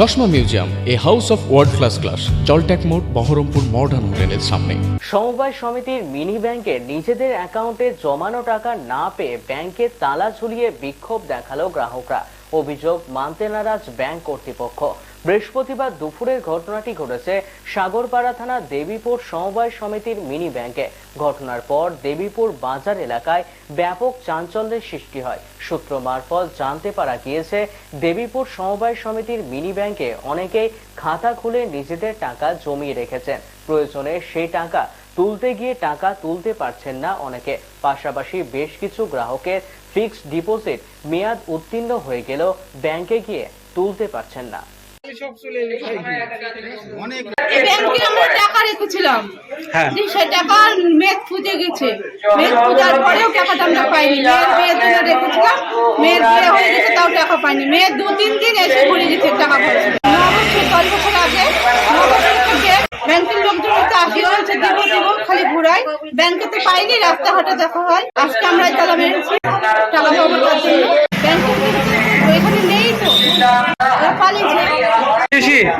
চশমা museum, a house of world class class জলট্যাক মোড়, Baharampur modern হোটেলের সামনে। সমবায় সমিতির মিনি ব্যাংকে নিজেদের অ্যাকাউন্টে জমানো টাকা না পেয়ে ব্যাংকে তালা ঝুলিয়ে বিক্ষোভ দেখাল গ্রাহকরা। অভিযোগ মানতে নারাজ ব্যাংক কর্তৃপক্ষ। বৃহস্পতিবার দুপুরের ঘটনাটি ঘটেছে সাগরপাড়া থানা দেবীপুর সমবায় সমিতির মিনি ব্যাংকে। ঘটনার পর দেবীপুর বাজার এলাকায় ব্যাপক চাঞ্চল্যের সৃষ্টি হয়। সূত্র মারফত জানতে পারা গিয়েছে, দেবীপুর সমবায় সমিতির মিনি ব্যাংকে অনেকেই খাতা খুলে নিজেদের টাকা জমিয়ে রেখেছেন। প্রয়োজনে সেই টাকা তুলতে গিয়ে টাকা তুলতে পারছেন না অনেকে। পাশাপাশি বেশ কিছু গ্রাহকের ফিক্সড ডিপোজিট মেয়াদ উত্তীর্ণ হয়ে গেলেও ব্যাংকে গিয়ে তুলতে পারছেন না। ব্যাংকে আমরা টাকা রেখেছিলাম। হ্যাঁ। যে সে টাকা মেঘ ফুজে গেছে। মেঘ পূজার পরেও টাকাটা আমরা পাইনি। মেয়ের বিয়ের জন্য রেখেছিলাম। মেয়ের বিয়ে হয়ে গেছে তাও টাকা পাইনি। দু তিন দিন এসে ঘুরে গেছে টাকা বছর দশ বছর আগে থেকে ব্যাংকের লোকজন হচ্ছে আসি হয়েছে দিব দিব খালি ঘুরাই। ব্যাংকে তো পাইনি রাস্তাঘাটে দেখা হয়। আজকে আমরা তালা মেরেছি। টাকা পাবো তার জন্য ব্যাংকের এখানে নেই তো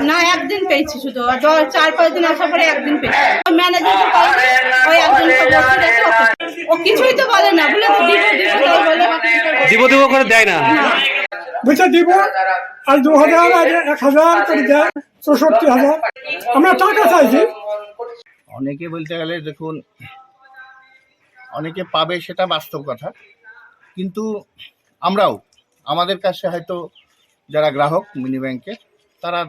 না একদিন পেয়েছি শুধু। চার পাঁচ দিন আসার পরে একদিন পেয়েছি। ম্যানেজার ওই একজন ও কিছুই তো বলে না। বলে তো দিব দিব করে দেয় না। দিব আজ দু হাজার এক হাজার করে দেয় চৌষট্টি হাজার। আমরা টাকা চাইছি। অনেকে বলতে গেলে দেখুন অনেকে পাবে সেটা বাস্তব কথা। কিন্তু আমরাও আমাদের কাছে হয়তো যারা গ্রাহক মিনি ব্যাংকে তারা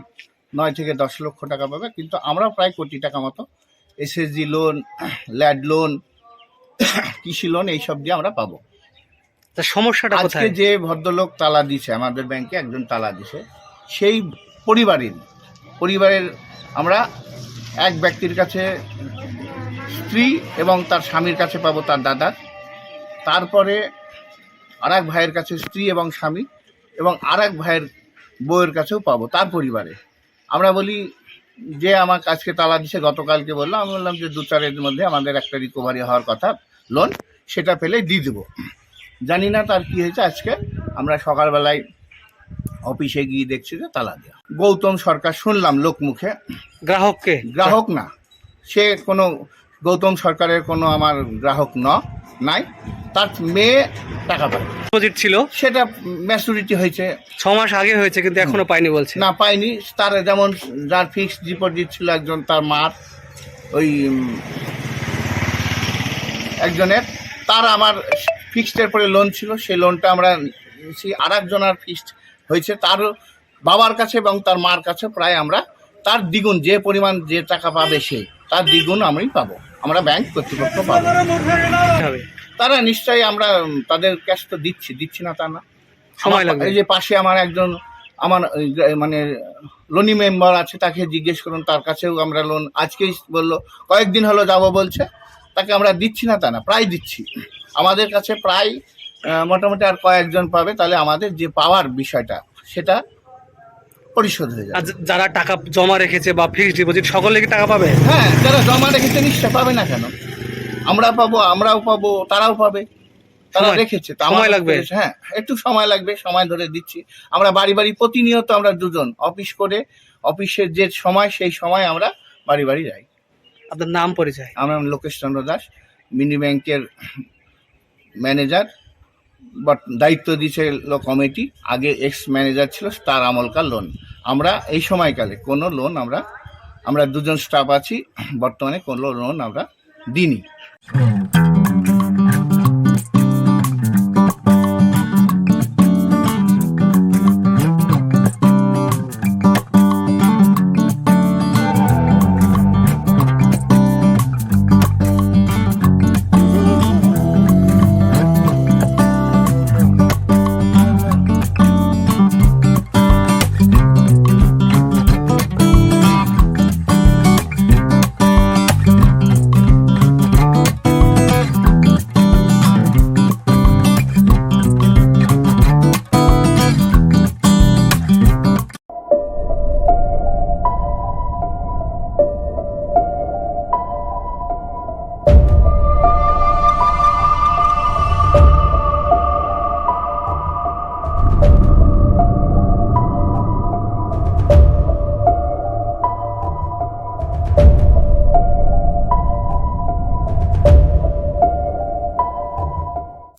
নয় থেকে দশ লক্ষ টাকা পাবে কিন্তু আমরা প্রায় কোটি টাকা মতো এসএসজি লোন ল্যাড লোন কৃষি লোন এইসব দিয়ে আমরা পাবো। তা সমস্যাটা আজকে যে ভদ্রলোক তালা দিছে আমাদের ব্যাংকে একজন তালা দিছে সেই পরিবারের পরিবারের আমরা এক ব্যক্তির কাছে স্ত্রী এবং তার স্বামীর কাছে পাবো তার দাদার তারপরে আর এক ভাইয়ের কাছে স্ত্রী এবং স্বামী এবং আর এক ভাইয়ের বউয়ের কাছেও পাবো তার পরিবারে। আমরা বলি যে আমার আজকে তালা দিছে গতকালকে বলল আমি বললাম যে দু চারের মধ্যে আমাদের একটা রিকভারি হওয়ার কথা লোন সেটা পেলে দিয়ে দেবো। জানি না তার কি হয়েছে আজকে আমরা সকালবেলায় অফিসে গিয়ে দেখছি যে তালা দেওয়া। গৌতম সরকার শুনলাম লোকমুখে গ্রাহককে? গ্রাহক না সে কোনো গৌতম সরকারের কোনো আমার গ্রাহক ন। নাই। তার মেয়ে টাকা পায়। ডিপোজিট ছিল। সেটা ম্যাচুরিটি হয়েছে। ছ মাস আগে হয়েছে কিন্তু এখনও পাইনি বলছে। না পায়নি। তার যেমন যার ফিক্সড ডিপোজিট ছিল একজন তার মার ওই একজনের তার আমার ফিক্সডের পরে লোন ছিল। সেই লোনটা আমরা সেই আর একজনের ফিক্সড হয়েছে। তার বাবার কাছে এবং তার মার কাছে প্রায় আমরা তার দ্বিগুণ যে পরিমাণ যে টাকা পাবে সে। তার দ্বিগুণ আমি পাবো। আমরা ব্যাংক কর্তৃপক্ষ পাবো। তারা নিশ্চয়ই আমরা তাদের ক্যাশ তো দিচ্ছি দিচ্ছি না তা না। সময় লাগবে। এই যে পাশে আমার একজন আমার মানে লোনি মেম্বার আছে তাকে জিজ্ঞেস করুন তার কাছেও আমরা লোন আজকেই বলল কয়েকদিন হলো যাব বলছে। তাকে আমরা দিচ্ছি না তা না প্রায় দিচ্ছি। আমাদের কাছে প্রায় মোটামুটি আর কয়েকজন পাবে তাহলে আমাদের যে পাওয়ার বিষয়টা সেটা পরিশোধ হয়ে যাবে। যারা টাকা জমা রেখেছে বা ফিক্সড ডিপোজিট সকলে কি টাকা পাবে? হ্যাঁ যারা জমা রেখেছে নিশ্চয় পাবে না কেন? আমরা পাবো আমরাও পাবো তারাও পাবে। তারা রেখেছে তো সময় লাগবে? হ্যাঁ একটু সময় লাগবে সময় ধরে দিচ্ছি। আমরা বাড়ি বাড়ি প্রতিনিয়ত আমরা দুজন অফিস করে অফিসের যে সময় সেই সময় আমরা বাড়ি বাড়ি যাই। আপনার নাম পরিচয়? আমরা লোকেশ চন্দ্র দাস মিনি ব্যাংকের ম্যানেজার। বাট দায়িত্ব দিয়েছে লো কমিটি। আগে এক্স ম্যানেজার ছিল, তার আমলকার লোন আমরা এই সময়কালে কোনো লোন আমরা আমরা দুজন স্টাফ আছি, বর্তমানে কোনো লোন আমরা দিইনি।